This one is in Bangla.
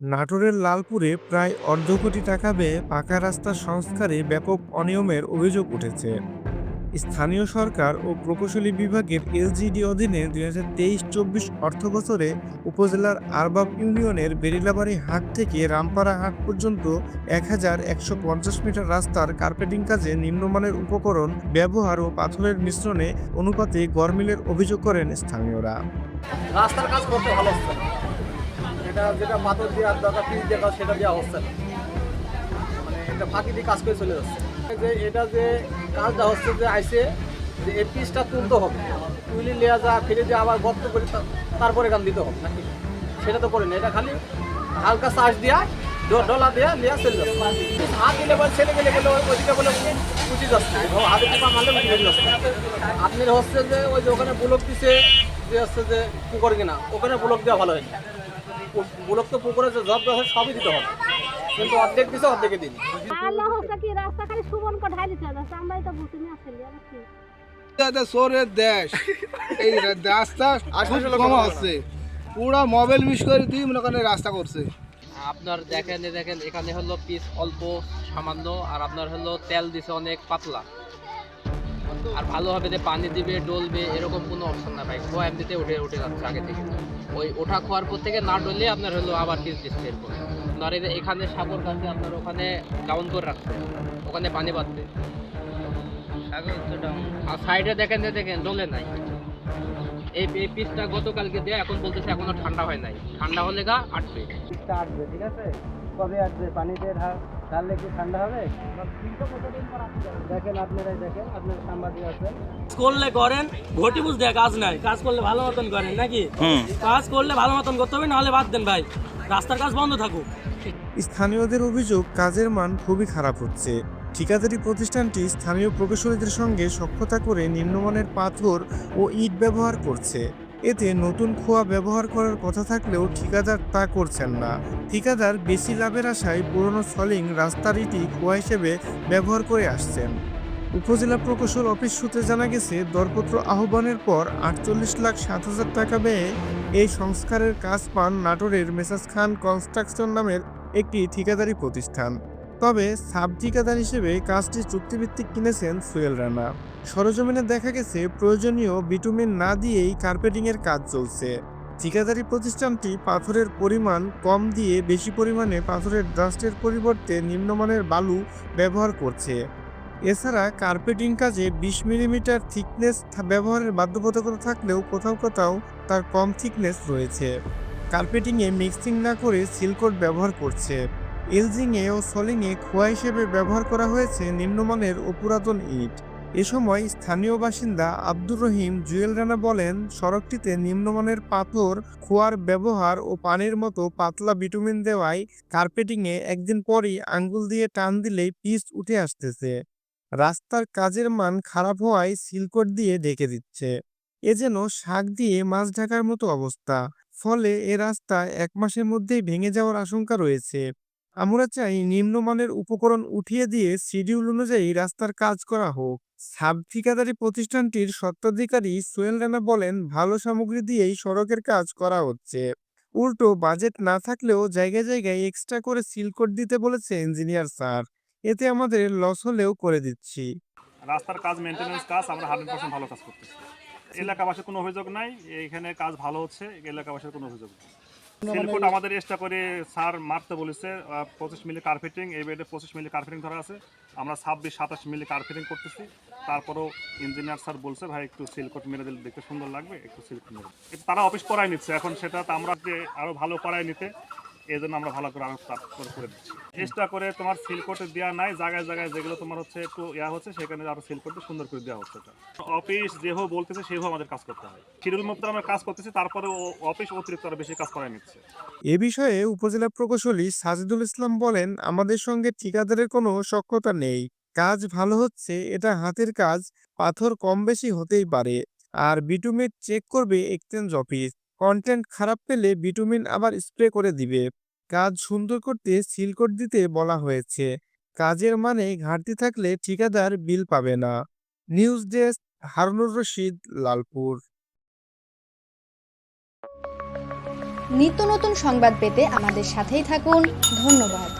নাটোরের লালপুরে প্রায় অর্ধ কোটি টাকা ব্যয়ে পাকা রাস্তা সংস্কারে ব্যাপক অনিয়মের অভিযোগ উঠেছে। স্থানীয় সরকার ও প্রকৌশলী বিভাগের এলজিডি অধীনে দুই হাজার তেইশ চব্বিশ অর্থ বছরে উপজেলার আরবাব ইউনিয়নের বেরিলাবাড়ি হাট থেকে রামপাড়া হাট পর্যন্ত এক হাজার একশো পঞ্চাশ মিটার রাস্তার কার্পেটিং কাজে নিম্নমানের উপকরণ, ব্যবহার ও পাথরের মিশ্রণে অনুপাতে গরমিলের অভিযোগ করেন স্থানীয়রা। রাস্তার কাজ করতে ভালো এটা যেটা পাথর দিয়ে দরকার, পিস কাজ সেটা দেওয়া হচ্ছে না। মানে এটা ফাঁকি দিয়ে কাজ করে চলে যাচ্ছে। যে এটা যে কাজটা হচ্ছে যে আইসে, যে এই পিসটা তুলতে হবে। তুলি নেওয়া যা ফিরে দিয়ে আবার গর্ত করে তারপরে গান দিতে হবে নাকি? সেটা তো করে না এটা খালি হালকা চার্জ দিয়া ডলা দেয়া নেওয়া চলে যাচ্ছে। হাত দিলে বলে ছেলে গেলে গেলে ওই- ওইদিকে বলে উঠে যাচ্ছে। হাতে টিপা মারলে উঠে যাচ্ছে। আপনার হচ্ছে যে ওই যে ওখানে ব্লক দিছে, যে হচ্ছে যে পুকুর কিনা, ওখানে ব্লক দেওয়া ভালো হয়নি ব্লক পুকুরে যে জব দেওয়া সবই দিতে হবে। কিন্তু অর্ধেক দিছে অর্ধেকে দিন আল্লাহ কি রাস্তা খালি সুবন কো ঢালি চলে যাচ্ছে আমরাই তো বুঝিনি আসলে আবার কি এটা সোরের দেশ। এই রাস্তা খুব কম হচ্ছে পুরা মোবাইল মিস করে দিয়ে মনে করেন রাস্তা করছে। আপনার দেখেন দেখেন এখানে হলো পিস অল্প সামান্য আর আপনার হলো তেল দিছে অনেক পাতলা। আর ভালোভাবে যে পানি দিবে ডলবে এরকম কোনো অপশন না ভাই। খোয়া এমনিতে উঠে উঠে যাচ্ছে আগে থেকে। ওই ওঠা খোয়ার পর থেকে না ডললে আপনার হলো আবার কিছু দিচ্ছে এরপর যে এখানে সাগর কাছে আপনার ওখানে ডাউন করে রাখছে। ওখানে পানি বাঁধবে। আর সাইডে দেখেন যে দেখেন ডলে নাই। এই পিসটা গতকালকে দিয়ে এখন বলতেছে এখনও ঠান্ডা হয় নাই। ঠান্ডা হলে গা আটবে। পিসটা আসবে ঠিক আছে? কবে আসবে পানিতে ঢাললে কি ঠান্ডা হবে? দেখেন আপনারাই দেখেন আপনার সাংবাদিক আছেন করলে করেন ঘটি বুঝতে কাজ নাই। কাজ করলে ভালো মতন করেন নাকি? কাজ করলে ভালো মতন করতে হবে নাহলে বাদ দেন ভাই। রাস্তার কাজ বন্ধ থাকুক। স্থানীয়দের অভিযোগ কাজের মান খুবই খারাপ হচ্ছে। ঠিকাদারি প্রতিষ্ঠানটি স্থানীয় প্রকৌশলীদের সঙ্গে সখ্যতা করে নিম্নমানের পাথর ও ইট ব্যবহার করছে। এতে নতুন খোয়া ব্যবহার করার কথা থাকলেও ঠিকাদার তা করছেন না। ঠিকাদার বেশি লাভের আশায় পুরনো সলিং রাস্তার ইটি খোয়া হিসেবে ব্যবহার করে আসছেন। উপজেলা প্রকৌশল অফিস সূত্রে জানা গেছে, দরপত্র আহ্বানের পর আটচল্লিশ লাখ সাত হাজার টাকা ব্যয়ে এই সংস্কারের কাজ পান নাটোরের মেসাজ খান কনস্ট্রাকশন নামের একটি ঠিকাদারি প্রতিষ্ঠান। তবে সাব ঠিকাদার হিসেবে কাজটি চুক্তিভিত্তিক কিনেছেন সোহেল রানা। সরজমিনে দেখা গেছে, প্রয়োজনীয় বিটুমিন না দিয়েই কার্পেটিংয়ের কাজ চলছে। ঠিকাদারি প্রতিষ্ঠানটি পাথরের পরিমাণ কম দিয়ে বেশি পরিমাণে পাথরের ডাস্টের পরিবর্তে নিম্নমানের বালু ব্যবহার করছে। এছাড়া কার্পেটিং কাজে বিশ মিলিমিটার থিকনেস ব্যবহারের বাধ্যবাধকতা থাকলেও কোথাও কোথাও তার কম থিকনেস রয়েছে। কার্পেটিংয়ে মিক্সিং না করে সিলকোট ব্যবহার করছে। এলজিংয়ে ও সলিংয়ে খোয়া হিসেবে ব্যবহার করা হয়েছে নিম্নমানের ও পুরাতন ইট। এ সময় স্থানীয় বাসিন্দা আব্দুর রহিম জুয়েল রানা বলেন, সড়কটিতে নিম্নমানের পাথর, খোয়ার ব্যবহার ও পানির মতো পাতলা ভিটামিন দেওয়ায় কার্পেটিংয়ে একদিন পরই আঙ্গুল দিয়ে টান দিলেই পিচ উঠে আসতেছে। রাস্তার কাজের মান খারাপ হওয়ায় সিলকোট দিয়ে ঢেকে দিচ্ছে। এ যেন শাক দিয়ে মাছ ঢাকার মতো অবস্থা। ফলে এ রাস্তা এক মাসের মধ্যেই ভেঙে যাওয়ার আশঙ্কা রয়েছে। আমরা চাই নিম্নমানের উপকরণ উঠিয়ে দিয়ে শিডিউল অনুযায়ী রাস্তার কাজ করা হোক। সাব ঠিকাদারি প্রতিষ্ঠানটির স্বত্বাধিকারী সোহেল রানা বলেন, ভালো সামগ্রী দিয়েই সড়কের কাজ করা হচ্ছে। উল্টো, বাজেট না থাকলেও জায়গায় জায়গায় এক্সট্রা করে সিল সিলকোট দিতে বলেছে ইঞ্জিনিয়ার স্যার। এতে আমাদের লস হলেও করে দিচ্ছি। রাস্তার কাজ মেনটেন্যান্স কাজ আমরা হান্ড্রেড পার্সেন্ট ভালো কাজ করতেছি। এলাকাবাসীর কোনো অভিযোগ নাই এখানে কাজ ভালো হচ্ছে, এলাকাবাসীর কোনো অভিযোগ নেই। সিলকোট আমাদের এক্সট্রা করে সার মারতে বলেছে পঁচিশ মিলি কার্পেটিং এই বেডে পঁচিশ মিলি কার্পেটিং ধরা আছে। আমরা ছাব্বিশ সাতাশ মিলি কার্পেটিং করতেছি। তারপরেও ইঞ্জিনিয়ার স্যার বলছে ভাই একটু সিলকোট মেরে দিলে দেখতে সুন্দর লাগবে একটু সিলকোট মেরে তারা অফিস করাই নিচ্ছে। এখন সেটা তো আমরা যে আরও ভালো করাই নিতে এই জন্য আমরা ভালো করে আরও তারপর করে দিচ্ছি। চেষ্টা করে তোমার সিলকোটে দেওয়া নাই, জায়গায় জায়গায় যেগুলো তোমার হচ্ছে একটু ইয়া হচ্ছে, সেখানে আরও সিলকোটে সুন্দর করে দেওয়া হচ্ছে অফিস যেভাবে বলতেছে সেভাবে আমাদের কাজ করতে হয় শিডিউল মতো আমরা কাজ করতেছি, তারপরে অফিস অতিরিক্ত আরও বেশি কাজ করাই নিচ্ছে। এ বিষয়ে উপজেলা প্রকৌশলী সাজিদুল ইসলাম বলেন, আমাদের সঙ্গে ঠিকাদারের কোনো সক্ষতা নেই। কাজ ভালো হচ্ছে, এটা হাতের কাজ, পাথর কম বেশি হতেই পারে। আর বিটুমিন চেক করবে এক্সচেঞ্জ অফিস কন্টেন্ট খারাপ পেলে বিটুমিন আবার স্প্রে করে দিবে। কাজ সুন্দর করতে সিলকোট দিতে বলা হয়েছে। কাজের মানে ঘাটতি থাকলে ঠিকাদার বিল পাবে না। News desk, Harunur Rashid, Lalpur. নিত্য নতুন সংবাদ পেতে আমাদের সাথেই থাকুন। ধন্যবাদ।